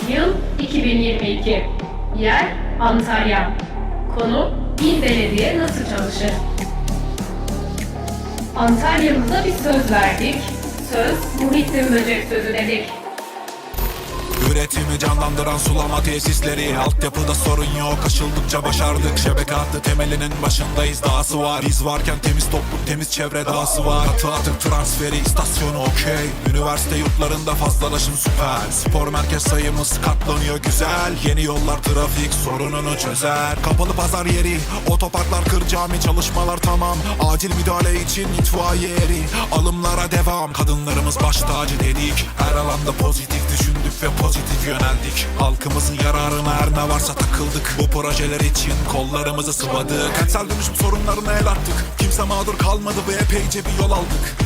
Yıl 2022. Yer Antalya. Konu İl Belediye nasıl çalışır? Antalya'mıza bir söz verdik. Söz Muhittin Böcek sözü dedik. Üretimi canlandıran sulama tesisleri. Altyapıda sorun yok aşıldıkça başardık. Şebeke hattı temelinin başındayız dahası var. Biz varken temiz toplum temiz çevre dahası var. Atı atık transferi istasyonu okey. Üniversite yurtlarında fazlalaşım süper. Spor merkez sayımız katlanıyor güzel. Yeni yollar trafik sorununu çözer. Kapalı pazar yeri otoparklar kır cami çalışmalar tamam. Acil müdahale için itfaiye eri Alımlara devam. Kadınlarımız baş tacı dedik. Her alanda pozitif düşündük ve pozitif yöneldik. Halkımızın yararına her ne varsa takıldık. Bu projeler için kollarımızı sıvadık. Kentsel dönüşüm sorunlarına el attık. Kimse mağdur kalmadı ve epeyce bir yol aldık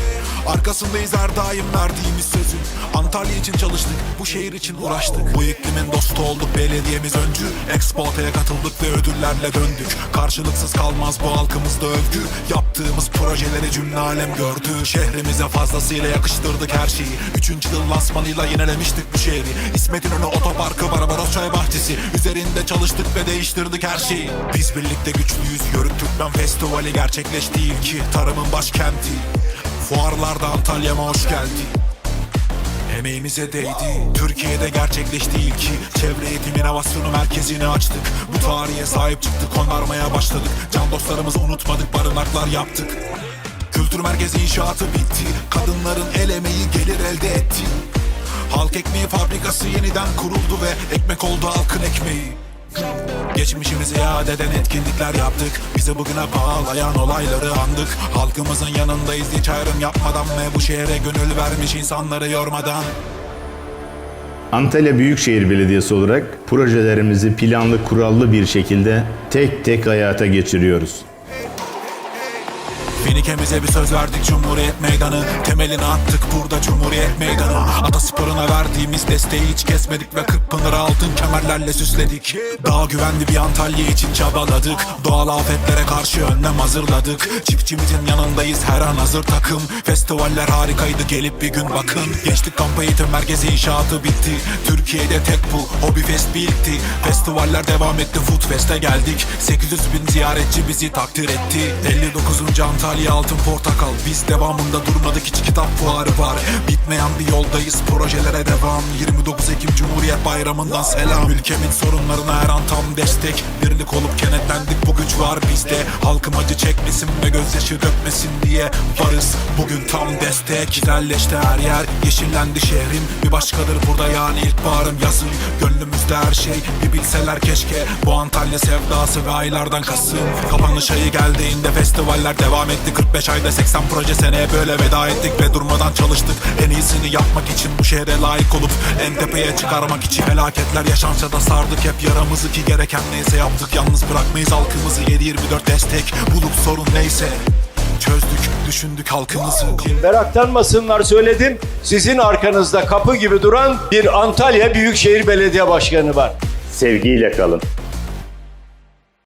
Arkasındayız her daim verdiğimiz sözün Antalya için çalıştık, bu şehir için uğraştık. Bu iklimin dostu olduk, belediyemiz öncü. Expota'ya katıldık ve ödüllerle döndük. Karşılıksız kalmaz bu halkımızda övgü. Yaptığımız projeleri cümle alem gördü. Şehrimize fazlasıyla yakıştırdık her şeyi. Üçüncü yıl lansmanıyla yinelemiştik bu şehri. İsmet İnönü otoparkı, Barbaros Çay Bahçesi. Üzerinde çalıştık ve değiştirdik her şeyi. Biz birlikte güçlüyüz, Yörük Türkmen Festivali gerçekleşti ilki. Tarımın başkenti Fuarlarda Antalya'ma hoş geldin Emeğimize değdi. Türkiye'de gerçekleşti ilki Çevre eğitim inovasyonu merkezini açtık. Bu tarihe sahip çıktık onarmaya başladık. Can dostlarımızı unutmadık barınaklar yaptık. Kültür merkezi inşaatı bitti. Kadınların el emeği gelir elde etti. Halk ekmeği fabrikası yeniden kuruldu ve ekmek oldu halkın ekmeği Geçmişimizi iade eden etkinlikler yaptık. Bizi bugüne bağlayan olayları andık. Halkımızın yanındayız hiç ayrım yapmadan Ve bu şehre gönül vermiş insanları yormadan. Antalya Büyükşehir Belediyesi olarak projelerimizi planlı kurallı bir şekilde tek tek hayata geçiriyoruz. Finikemize bir söz verdik Cumhuriyet Meydanı. Temelini attık burada Cumhuriyet Meydanı. Atasporuna verdiğimiz desteği hiç kesmedik Ve Kırkpınar'ı altın kemerlerle süsledik. Daha güvenli bir Antalya için çabaladık. Doğal afetlere karşı önlem hazırladık. Çiftçimizin yanındayız her an hazır takım. Festivaller harikaydı gelip bir gün bakın. Gençlik kamp eğitim merkezi inşaatı bitti. Türkiye'de tek bu Hobby Fest bitti Festivaller devam etti Food Fest'e geldik. 800 bin ziyaretçi bizi takdir etti. 59. Antalya Altın Portakal. Biz devamında durmadık hiç kitap fuarı var. Bitmeyen bir yoldayız projelere devam. 29 Ekim Cumhuriyet Bayramı'ndan selam. Ülkemin sorunlarına her an tam destek. Birlik olup kenetlendik bu güç var bizde. Halkım acı çekmesin ve gözyaşı dökmesin diye Varız. Bugün tam destek. Güzelleşti her yer yeşillendi şehrim. Bir başkadır burada yani ilkbaharım. Yazın Gönlümüzde her şey bir bilseler keşke. Bu Antalya sevdası ve aylardan Kasım Kapanış ayı geldiğinde festivaller devam etti. 45 ayda 80 proje seneye böyle veda ettik Ve durmadan çalıştık. En iyisini yapmak için Bu şehre layık olup en tepeye çıkarmak için Felaketler yaşansa da sardık hep yaramızı Ki gereken neyse yaptık. Yalnız bırakmayız halkımızı. 7-24 destek bulup sorun neyse Çözdük, düşündük halkımızı Meraklanmasınlar söyledim. Sizin arkanızda kapı gibi duran bir Antalya Büyükşehir Belediye Başkanı var. Sevgiyle kalın.